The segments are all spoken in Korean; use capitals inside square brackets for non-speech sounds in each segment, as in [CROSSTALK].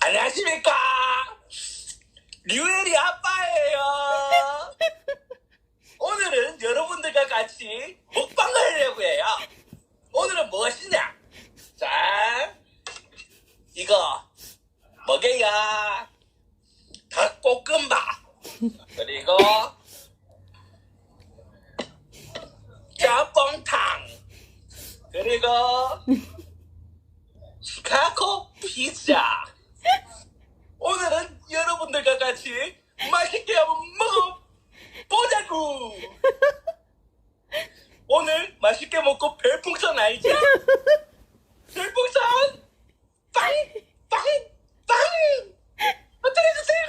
안녕하십니까? 류엘이 아빠예요. 오늘은 여러분들과 같이 먹방을 하려고 해요. 오늘은 무엇이냐? 자 이거 먹어요. 닭볶음밥. 그리고 짬뽕탕. 그리고 시카고 피자 여러분들과 같이 맛있게 한번 먹어보자구 [LAUGHS] 오늘 맛있게 먹고 별풍선 알지? 별풍선 빵! 빵! 빵! 터뜨려주세요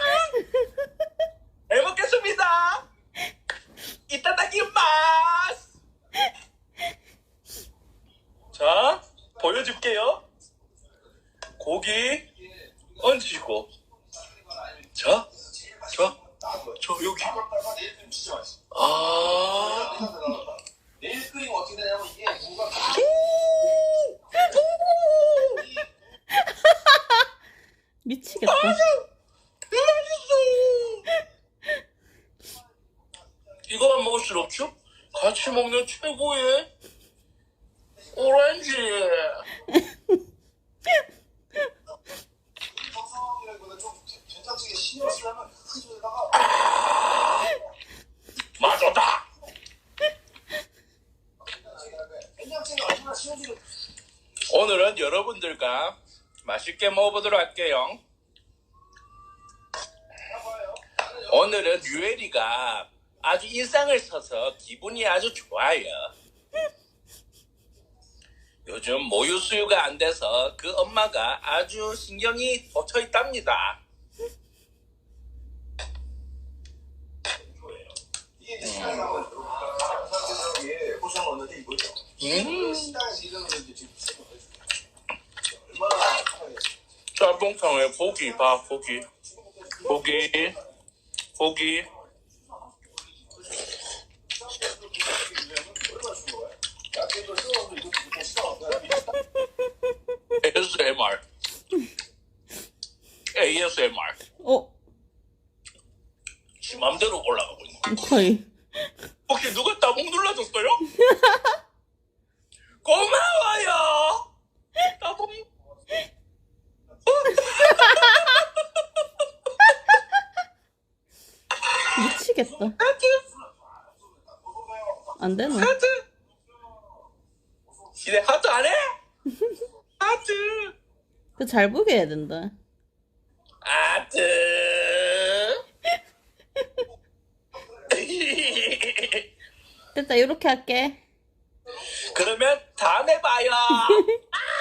잘 먹겠습니다 이따다키마스 자 보여줄게요 고기 얹히고 자, 자, 저 여기. 아. 네일 크림 어떻게 되냐면 이게 뭔가 미치겠다. 맛있어! 이거만 먹을 수 없죠? 같이 먹는 최고의 오렌지 [LAUGHS] 된장찌개 신경 쓰려면 큰 소리다가 맞았다 오늘은 여러분들과 맛있게 먹어보도록 할게요 오늘은 유엘이가 아주 인상을 써서 기분이 아주 좋아요. 요즘 모유 수유가 안 돼서 그 엄마가 아주 신경이 꽂혀 있답니다. 짬뽕탕에 고기 봐, 고기. 고기, 고기. [LAUGHS] ASMR. ASMR. 어, 지 맘대로 올라가고 있는. 거의. 혹시 누가 따봉 눌러줬어요? [LAUGHS] 고마워요. 따봉. [LAUGHS] 미치겠다. 안 되나? 하트. 이제 하트 안 해? 하트. 그 잘 보게 해야 된다. 하트. 됐다, 이렇게 할게. 그러면 다음에 봐요. [LAUGHS]